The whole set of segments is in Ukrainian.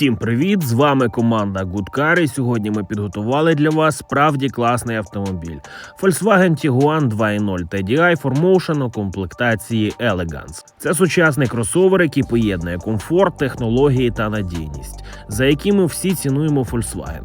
Усім привіт! З вами команда і Сьогодні ми підготували для вас справді класний автомобіль. Volkswagen Tiguan 2.0 TDI 4Motion у комплектації Elegance. Це сучасний кросовер, який поєднує комфорт, технології та надійність, за якими всі цінуємо Volkswagen.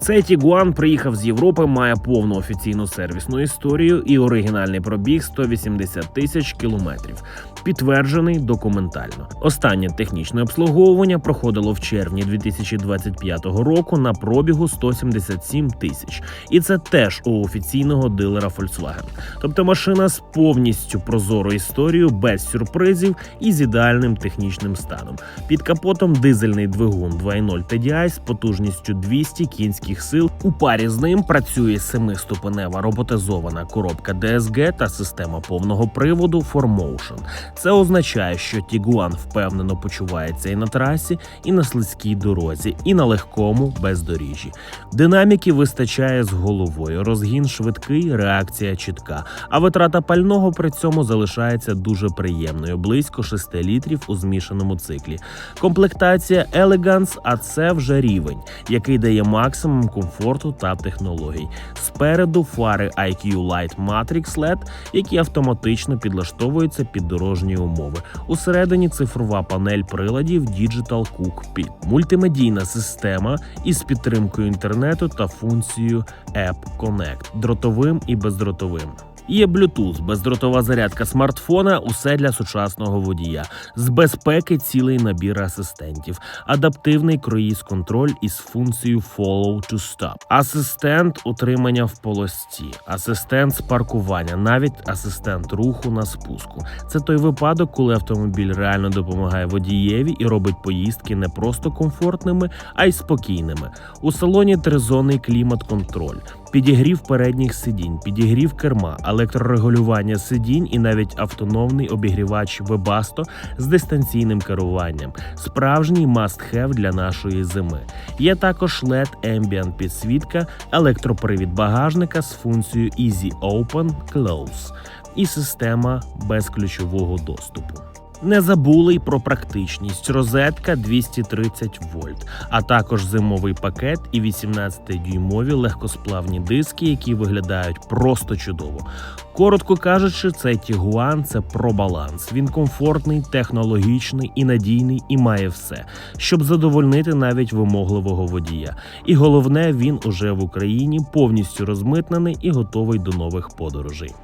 Цей Tiguan приїхав з Європи, має повну офіційну сервісну історію і оригінальний пробіг 180 тисяч кілометрів, підтверджений документально. Останнє технічне обслуговування проходило в червні 2025 року на пробігу 177 тисяч, і це теж у офіційного дилера Volkswagen. Тобто машина з повністю прозорою історією, без сюрпризів і з ідеальним технічним станом. Під капотом дизельний двигун 2.0 TDI з потужністю 200 кінських сил. У парі з ним працює семиступенева роботизована коробка DSG та система повного приводу 4Motion. Це означає, що Tiguan впевнено почувається і на трасі, і на слизькій дорозі, і на легкому бездоріжжі. Динаміки вистачає з головою. Розгін швидкий, реакція чітка. А витрата пального при цьому залишається дуже приємною близько 6 літрів у змішаному циклі. Комплектація Elegance, а це вже рівень, який дає максимум комфорту та технологій. Спереду фари IQ Light Matrix LED, які автоматично підлаштовуються під дорожні умови. Усередині цифрова панель приладів Digital Cockpit. мультимедійна система із підтримкою інтернету та функцією App Connect, дротовим і бездротовим. Є Bluetooth, бездротова зарядка смартфона, усе для сучасного водія. З безпеки цілий набір асистентів, адаптивний круїз контроль із функцією Follow to Stop, асистент утримання в полості, асистент з паркування, навіть асистент руху на спуску. Це той випадок, коли автомобіль реально допомагає водієві і робить поїздки не просто комфортними, а й спокійними. У салоні тризонний клімат-контроль. Підігрів передніх сидінь, підігрів керма, електрорегулювання сидінь і навіть автономний обігрівач Webasto з дистанційним керуванням. Справжній must-have для нашої зими. Є також LED Ambient підсвітка, електропривід багажника з функцією Easy Open Close і система безключового доступу. Не забули й про практичність розетка 230 вольт, а також зимовий пакет і 18-дюймові легкосплавні диски, які виглядають просто чудово. Коротко кажучи, цей Тігуан це про баланс. Він комфортний, технологічний і надійний, і має все, щоб задовольнити навіть вимогливого водія. І головне, він уже в Україні повністю розмитнений і готовий до нових подорожей.